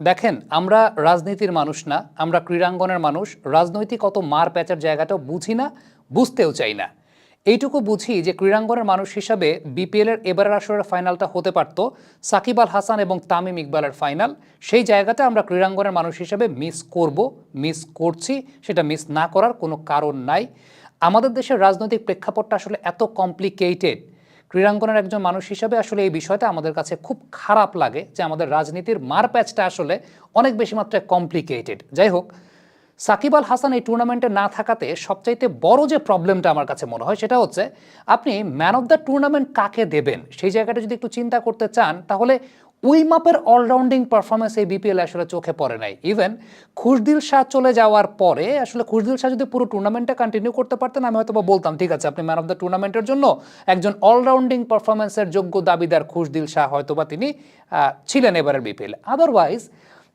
দেখেন, আমরা রাজনীতির মানুষ না, আমরা ক্রীড়াঙ্গনের মানুষ, রাজনৈতিক অত মার প্যাচার জায়গাটাও বুঝি না, বুঝতেও চাই না। এইটুকু বুঝি যে ক্রীড়াঙ্গনের মানুষ হিসাবে বিপিএলের এবারের আসরের ফাইনালটা হতে পারত, সাকিব আল হাসান এবং তামিম ইকবালের ফাইনাল। সেই জায়গাটা আমরা ক্রীড়াঙ্গনের মানুষ হিসাবে মিস করব মিস করছি, সেটা মিস না করার কোনো কারণ নাই। আমাদের দেশের রাজনৈতিক প্রেক্ষাপটটা আসলে এত কমপ্লিকেটেড ক্রীড়াঙ্গনের একজন মানুষ হিসেবে আসলে এই বিষয়টা আমাদের কাছে খুব খারাপ লাগে যে আমাদের রাজনীতির মার প্যাচটা আসলে অনেক বেশি মাত্রায় কমপ্লিকেটেড যাই হোক, সাকিব আল হাসান এই টুর্নামেন্টে না থাকাতে সবচাইতে বড় যে প্রবলেমটা আমার কাছে মনে হয় সেটা হচ্ছে, আপনি ম্যান অফ দ্য টুর্নামেন্ট কাকে দেবেন? সেই জায়গাটা যদি একটু চিন্তা করতে চান, তাহলে ওই মাপের অলরাউন্ডিং পারফরমেন্স এই বিপিএল আসলে চোখে পড়ে নাই। ইভেন খুশদিল শাহ চলে যাওয়ার পরে আসলে খুশদিল শাহ যদি পুরো টুর্নামেন্টটা কন্টিনিউ করতে পারতেন, আমি হয়তো বলতাম, ঠিক আছে, আপনি ম্যান অফ দ্য টুর্নামেন্টের জন্য একজন অলরাউন্ডিং পারফরমেন্সের যোগ্য দাবিদার খুশদিল শাহ হয়তো বা তিনি ছিলেন এবারের বিপিএল আদারওয়াইজ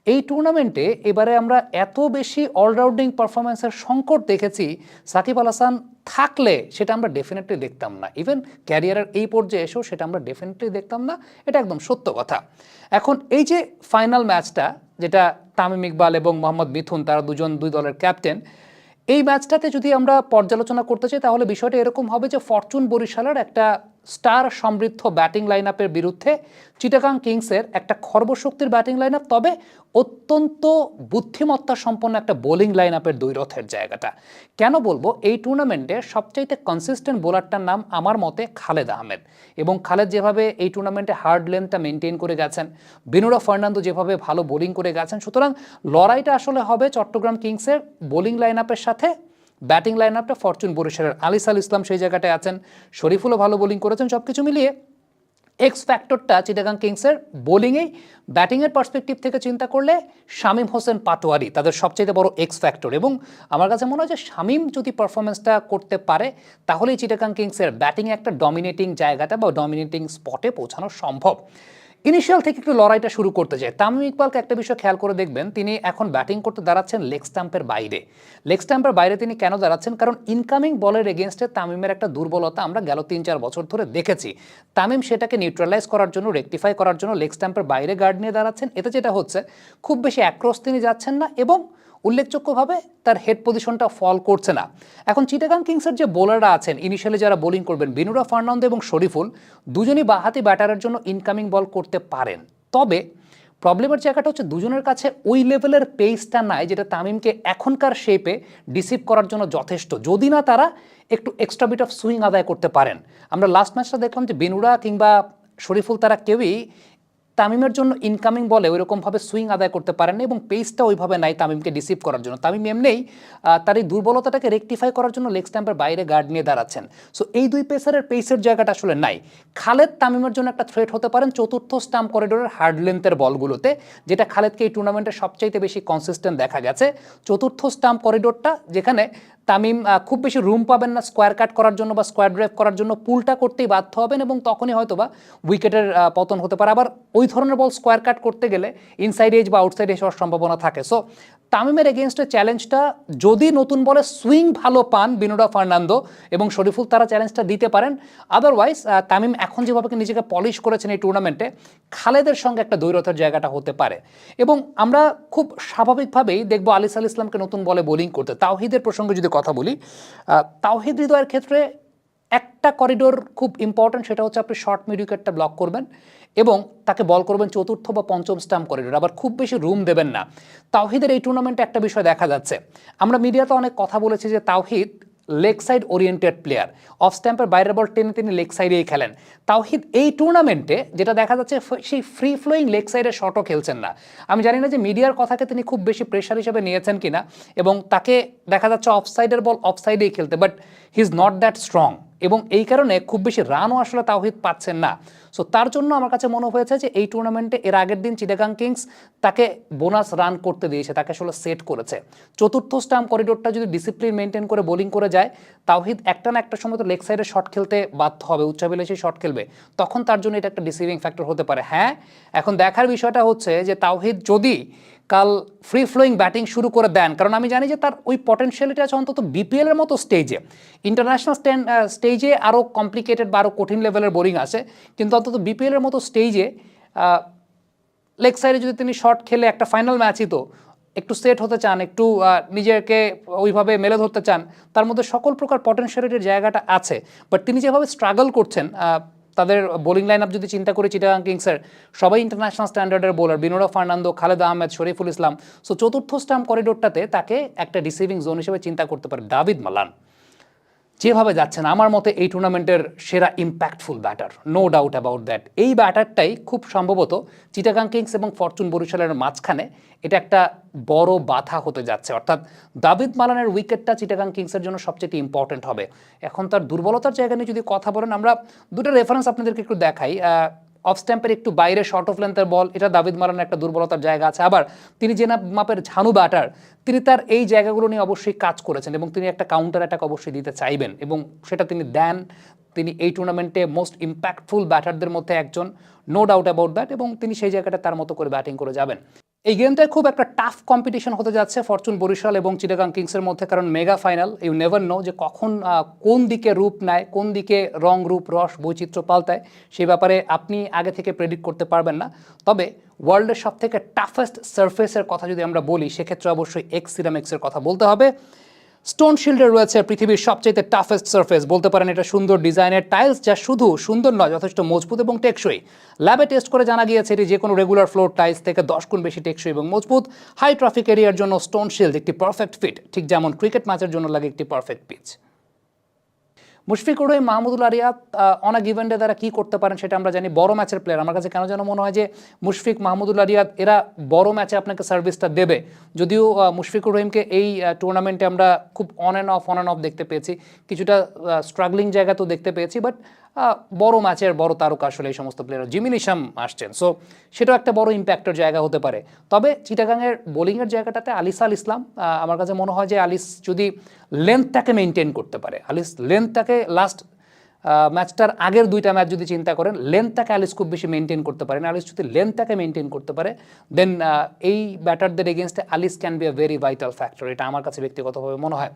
এই টুর্নামেন্টে এবারে আমরা এত বেশি অলরাউন্ডিং পারফরমেন্সের সংকট দেখেছি, সাকিব আল হাসান থাকলে সেটা আমরা ডেফিনেটলি দেখতাম না। ইভেন ক্যারিয়ারের এই পর্যায়ে এসেও সেটা আমরা ডেফিনেটলি দেখতাম না, এটা একদম সত্য কথা। এখন এই যে ফাইনাল ম্যাচটা যেটা তামিম ইকবাল এবং মোহাম্মদ মিথুন, তারা দুজন দুই দলের ক্যাপ্টেন এই ম্যাচটাতে যদি আমরা পর্যালোচনা করতে চাই, তাহলে বিষয়টা এরকম হবে যে ফরচুন বরিশালের একটা স্টার সমৃদ্ধ ব্যাটিং লাইন আপের বিরুদ্ধে চিটাগাং কিংসের একটা খর্বশক্তির ব্যাটিং লাইন আপ তবে অত্যন্ত বুদ্ধিমত্তা সম্পন্ন একটা বোলিং লাইন আপের দৈরথের জায়গাটা। কেন বলব, এই টুর্নামেন্টে সবচাইতে কনসিস্টেন্ট বোলারটার নাম আমার মতে খালেদ আহমেদ। এবং খালেদ যেভাবে এই টুর্নামেন্টে হার্ড লেন্থটা মেনটেন করে গেছেন, বিনুরা ফার্নান্দো যেভাবে ভালো বোলিং করে গেছেন, সুতরাং লড়াইটা আসলে হবে চট্টগ্রাম কিংসের বোলিং লাইন আপের সাথে ব্যাটিং লাইন আপটা ফরচুন বরিশালের আলিস আল ইসলাম সেই জায়গাটায় আছেন। শরীফুলও ভালো বোলিং করেছেন সব কিছু মিলিয়ে এক্স ফ্যাক্টরটা চিটাগাং কিংসের বোলিংয়েই ব্যাটিংয়ের পার্সপেক্টিভ থেকে চিন্তা করলে শামীম হোসেন পাটোয়ারি তাদের সবচেয়ে বড় এক্স ফ্যাক্টর এবং আমার কাছে মনে হয় যে শামীম যদি পারফরমেন্সটা করতে পারে, তাহলেই চিটাগাং কিংসের ব্যাটিংয়ে একটা ডমিনেটিং জায়গাটা বা ডমিনেটিং স্পটে পৌঁছানো সম্ভব। ইনিশিয়াল থেকে একটু লড়াইটা শুরু করতে যায় তামিম ইকবালকে একটা বিষয় খেয়াল করে দেখবেন, তিনি এখন ব্যাটিং করতে দাঁড়াচ্ছেন লেগ স্ট্যাম্পের বাইরে। লেগ স্ট্যাম্পের বাইরে তিনি কেন দাঁড়াচ্ছেন? কারণ ইনকামিং বলের এগেনস্টে তামিমের একটা দুর্বলতা আমরা গেল তিন চার বছর ধরে দেখেছি। তামিম সেটাকে নিউট্রালাইজ করার জন্য রেকটিফাই করার জন্য লেগ স্ট্যাম্পের বাইরে গার্ড নিয়ে দাঁড়াচ্ছেন। এতে যেটা হচ্ছে, খুব বেশি অ্যাক্রস তিনি যাচ্ছেন না এবং উল্লেখযোগ্যভাবে তার হেড পজিশনটা ফল করছে না। এখন চিটাগাং কিংসের যে বোলাররা আছেন ইনিশিয়ালি যারা বোলিং করবেন, বিনুরা ফার্নান্দো এবং শরীফুল, দুজনই বাহাতি ব্যাটারের জন্য ইনকামিং বল করতে পারেন। তবে প্রবলেমের জায়গাটা হচ্ছে দুজনের কাছে ওই লেভেলের পেসটা নাই যেটা তামিমকে এখনকার শেপে ডিসিভ করার জন্য যথেষ্ট। যদি না তারা একটু এক্সট্রা বিট অফ সুইং আদায় করতে পারেন। আমরা লাস্ট ম্যাচটা দেখলাম যে বেনুরা কিংবা শরীফুল তারা কেউই তামিমের জন্য ইনকামিং বলে ওইরকমভাবে সুইং আদায় করতে পারেননি এবং পেসটা ওইভাবে নাই তামিমকে রিসিভ করার জন্য। তামিম এমনিই তার এই দুর্বলতাটাকে রেকটিফাই করার জন্য লেগ স্ট্যাম্পের বাইরে গার্ড নিয়ে দাঁড়াচ্ছেন। সো এই দুই পেসারের পেসের জায়গাটা আসলে নাই। খালেদ তামিমের জন্য একটা থ্রেট হতে পারেন চতুর্থ স্টাম্প করিডোরের হার্ড লেন্থের বলগুলোতে, যেটা খালেদকে এই টুর্নামেন্টে সবচাইতে বেশি কনসিস্টেন্ট দেখা গেছে। চতুর্থ স্টাম্প করিডোরটা যেখানে তামিম খুব বেশি রুম পাবেন না স্কোয়ার কাট করার জন্য বা স্কোয়ার ড্রাইভ করার জন্য পুলটা করতেই বাধ্য হবেন এবং তখনই হয়তো বা উইকেটের পতন হতে পারে। আবার ওই ধরনের বল স্কোয়ার কাট করতে গেলে ইনসাইড এজ বা আউটসাইড এজ হওয়ার সম্ভাবনা থাকে। সো তামিমের এগেনস্টে চ্যালেঞ্জটা যদি নতুন বলে সুইং ভালো পান বিনোডা ফার্নান্দো এবং শরীফুল, তারা চ্যালেঞ্জটা দিতে পারেন। আদারওয়াইজ তামিম এখন যেভাবে নিজেকে পলিশ করেছেন এই টুর্নামেন্টে খালেদের সঙ্গে একটা দৈরথের জায়গাটা হতে পারে। এবং আমরা খুব স্বাভাবিকভাবেই দেখব আলিস আল ইসলামকে নতুন বলে বোলিং করতে। তাওহিদের প্রসঙ্গে যদি কথা বলি তাওহিদ হৃদয়ের ক্ষেত্রে একটা করিডোর খুব ইম্পর্ট্যান্ট সেটা হচ্ছে আপনি শর্ট মিডিকেটটা ব্লক করবেন এবং তাকে বল করবেন চতুর্থ বা পঞ্চম স্টাম্প করিডোর আবার খুব বেশি রুম দেবেন না। তাওহিদের এই টুর্নামেন্টে একটা বিষয় দেখা যাচ্ছে। আমরা মিডিয়াতে অনেক কথা বলেছি যে Towhid leg side oriented player. Off স্ট্যাম্পের বাইরের বল টেনে তিনি লেগ সাইডেই খেলেন। তাওহিদ এই টুর্নামেন্টে যেটা দেখা যাচ্ছে সেই ফ্রি ফ্লোয়িং লেগ সাইডে শটও খেলছেন না। আমি জানি না যে মিডিয়ার কথাকে তিনি খুব বেশি প্রেশার হিসেবে নিয়েছেন কিনা, এবং তাকে দেখা যাচ্ছে অফ সাইডের বল অফ সাইডেই খেলতে but he is not that strong এবং এই কারণে খুব বেশি রানও আসলে তাওহিদ পাচ্ছেন না। সো তার জন্য আমার কাছে মনে হয়েছে যে এই টুর্নামেন্টে এর আগের দিন চিটাগাং কিংস তাকে বোনাস রান করতে দিয়েছে, তাকে আসলে সেট করেছে। চতুর্থ স্টাম্প করিডোরটা যদি ডিসিপ্লিন মেনটেন করে বোলিং করে যায়, তাওহিদ একটা না একটা সময় তো লেগ সাইডে শট খেলতে বাধ্য হবে উচ্চাবিলাসী শট খেলবে। তখন তার জন্য এটা একটা ডিসিভিং ফ্যাক্টর হতে পারে। হ্যাঁ এখন দেখার বিষয়টা হচ্ছে যে তাওহিদ যদি কাল ফ্রি ফ্লোয়িং ব্যাটিং শুরু করে দেন। কারণ আমি জানি যে তার ওই পটেনশিয়ালিটি আছে অন্তত বিপিএল এর মতো স্টেজে ইন্টারন্যাশনাল স্টেজে আরও কমপ্লিকেটেড বা আরও কঠিন লেভেলের বোলিং আছে। কিন্তু অন্তত বিপিএল এর মতো স্টেজে লেগ সাইডে যদি তিনি শর্ট খেলে একটা ফাইনাল ম্যাচই তো একটু সেট হতে চান, একটু নিজেকে ওইভাবে মেলে ধরতে চান, তার মধ্যে সকল প্রকার পটেনশিয়ালিটির জায়গাটা আছে। বাট তিনি যেভাবে স্ট্রাগল করছেন তাদের বোলিং লাইন আপ যদি চিন্তা করি, চিটাগাং কিংসের সবাই ইন্টারন্যাশনাল স্ট্যান্ডার্ডের বোলার বিনোরা ফার্নান্দো, খালেদ আহমেদ, শরীফুল ইসলাম। সো চতুর্থ স্টাম্প করিডোরটাতে তাকে একটা রিসিভিং জোন হিসেবে চিন্তা করতে পারে দাবিদ মালান। যেভাবে যাচ্ছেন আমার মতে এই টুর্নামেন্টের সেরা impactful batter no doubt about that এই ব্যাটারটাই খুব সম্ভবত চিটাগাং কিংস এবং ফরচুন বরিশালের মাঝখানে এটা একটা বড় বাধা হতে যাচ্ছে। অর্থাৎ দাবিদ মালানের উইকেটটা চিটাগাং কিংসের জন্য সবচেয়ে ইম্পর্টেন্ট হবে। এখন তার দুর্বলতার জায়গা নিয়ে যদি কথা বলেন, আমরা দুটো রেফারেন্স আপনাদেরকে একটু দেখাই। অফ স্ট্যাম্পের একটু বাইরে শর্ট অফ লেন্থের বল এটা দাবিদ মারানের একটা দুর্বলতার জায়গা আছে। আবার তিনি যে না মাপের ঝানু ব্যাটার তিনি তার এই জায়গাগুলো নিয়ে অবশ্যই কাজ করেছেন এবং তিনি একটা কাউন্টার অ্যাটাক অবশ্যই দিতে চাইবেন এবং সেটা তিনি দেন। তিনি এই টুর্নামেন্টে মোস্ট ইম্প্যাক্টফুল ব্যাটারদের মধ্যে একজন নো ডাউট অ্যাবাউট দ্যাট এবং তিনি সেই জায়গাটা তার মতো করে ব্যাটিং করে যাবেন। এই গেমটায় খুব একটা টাফ কম্পিটিশন হতে যাচ্ছে ফরচুন, বরিশাল এবং চিটাগাং কিংসের মধ্যে, কারণ mega final you never know যে কখন কোন দিকে রূপ নেয়, কোন দিকে রং, রূপ, রস, বৈচিত্র্য পাল্টায়। সেই ব্যাপারে আপনি আগে থেকে প্রেডিক্ট করতে পারবেন না। তবে ওয়ার্ল্ডের সব থেকে টাফেস্ট সার্ফেসের কথা যদি আমরা বলি, সেক্ষেত্রে অবশ্যই এক্স সিরামিক্সের কথা বলতে হবে। স্টোন শিল্ডে রয়েছে পৃথিবীর সবচেয়ে টাফেস্ট সার্ফেস বলতে পারেন এটা সুন্দর ডিজাইনের টাইলস যা শুধু সুন্দর নয়, যথেষ্ট মজবুত এবং টেকসই। ল্যাবে টেস্ট করে জানা গিয়েছে এটি যে কোনো রেগুলার ফ্লোর টাইলস থেকে দশ গুণ বেশি টেকসই এবং মজবুত। হাই ট্রাফিক এরিয়ার জন্য স্টোন শিল্ড একটি পারফেক্ট ফিট ঠিক যেমন ক্রিকেট ম্যাচের জন্য লাগে একটি পারফেক্ট পিচ মুশফিকুর রহিম মাহমুদুল আরিয়াত অনেক ইভেন্টে তারা কী করতে পারেন সেটা আমরা জানি, বড় ম্যাচের প্লেয়ার আমার কাছে কেন যেন মনে হয় যে মুশফিক মাহমুদুল আরিয়াত এরা বড় ম্যাচে আপনাকে সার্ভিসটা দেবে। যদিও মুশফিকুর রহিমকে এই টুর্নামেন্টে আমরা খুব on and off on and off দেখতে পেয়েছি। কিছুটা স্ট্রাগলিং জায়গা তো দেখতে পেয়েছি বাট বড় ম্যাচের বড় তারকা আসলে এই সমস্ত প্লেয়ার জিমি নিশাম আসছেন। সো সেটাও একটা বড় ইম্প্যাক্টের জায়গা হতে পারে। তবে চিটাগাংয়ের বোলিংয়ের জায়গাটাতে আলিস আল ইসলাম আমার কাছে মনে হয় যে আলিস যদি লেন্থটাকে মেনটেন করতে পারে, আলিস লেন্থটাকে লাস্ট ম্যাচটার আগের দুইটা ম্যাচ যদি চিন্তা করেন লেন্থটাকে আলিস খুব বেশি মেনটেন করতে পারেন আলিস যদি লেন্থটাকে মেনটেন করতে পারে দেন এই ব্যাটারদের এগেনস্টে Aliss can be a very vital factor এটা আমার কাছে ব্যক্তিগতভাবে মনে হয়।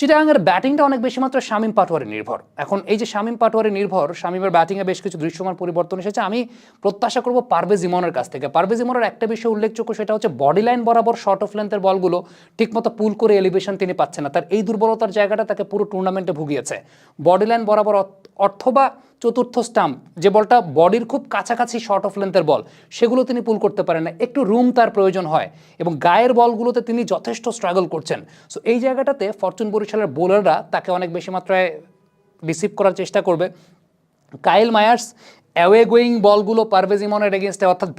চিটাগাংয়ের ব্যাটিংটা অনেক বেশি মাত্র শামীম পাটোয়ারি নির্ভর। এখন এই যে শামীম পাটোয়ারি নির্ভর, শামীমের ব্যাটিংয়ে বেশ কিছু দৃশ্যমান পরিবর্তন এসেছে। আমি প্রত্যাশা করব পারভেজ ইমনের কাছ থেকে। পারভেজ ইমনের একটা বিষয় উল্লেখযোগ্য, সেটা হচ্ছে বডি লাইন বরাবর শর্ট অফ লেন্থের বলগুলো ঠিকমতো পুল করে এলিভেশন তিনি পাচ্ছেন না। তার এই দুর্বলতার জায়গাটা তাকে পুরো টুর্নামেন্টে ভুগিয়েছে। বডি লাইন বরাবর অথ- অথবা চতুর্থ স্টাম্প যে বলটা বডির খুব কাছাকাছি শর্ট অফ লেন্থের বল সেগুলো তিনি পুল করতে পারেন না। একটু রুম তার প্রয়োজন হয় এবং গায়ের বলগুলোতে তিনি যথেষ্ট স্ট্রাগল করছেন। সো এই জায়গাটাতে ফরচুন বরিশালের বোলাররা তাকে অনেক বেশি মাত্রায় রিসিভ করার চেষ্টা করবে। কাইল মায়ার্স অ্যাওয়ে গোয়িং বলগুলো পারভেজ ইমনের এগেনস্টে অর্থাৎ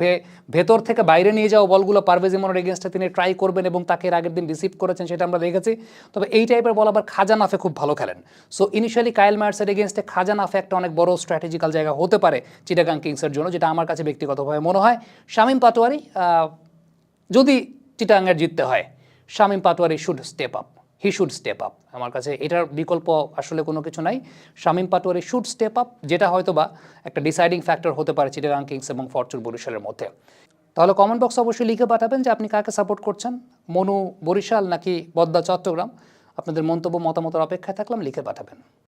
ভেতর থেকে বাইরে নিয়ে যাওয়া বলগুলো পারভেজ ইমনের এগেনস্টে তিনি ট্রাই করবেন এবং তাকে এর আগের দিন রিসিভ করেছেন, সেটা আমরা দেখেছি। তবে এই টাইপের বল আবার খাজা নাফে খুব ভালো খেলেন। সো ইনিশিয়ালি কাইল মায়ার্সের এগেনস্টে খাজা নাফে একটা অনেক বড় স্ট্র্যাটেজিক্যাল জায়গা হতে পারে চিটাগাং কিংসের জন্য, যেটা আমার কাছে ব্যক্তিগতভাবে মনে হয়। শামীম পাটোয়ারি যদি চিটাগাংয়ের জিততে হয়, Shamim Patwari should step up he should step up আমার কাছে এটার বিকল্প আসলে কোনো কিছু নাই। Shamim Patwari should step up যেটা হয়তো বা একটা ডিসাইডিং ফ্যাক্টর হতে পারে চিটাগাং কিংস এবং ফরচুন বরিশালের মধ্যে। তাহলে কমেন্ট বক্স অবশ্যই লিখে পাঠাবেন যে আপনি কাকে সাপোর্ট করছেন। মনু বরিশাল নাকি বদ্দা চট্টগ্রাম? আপনাদের মন্তব্য, মতামতের অপেক্ষায় থাকলাম লিখে পাঠাবেন।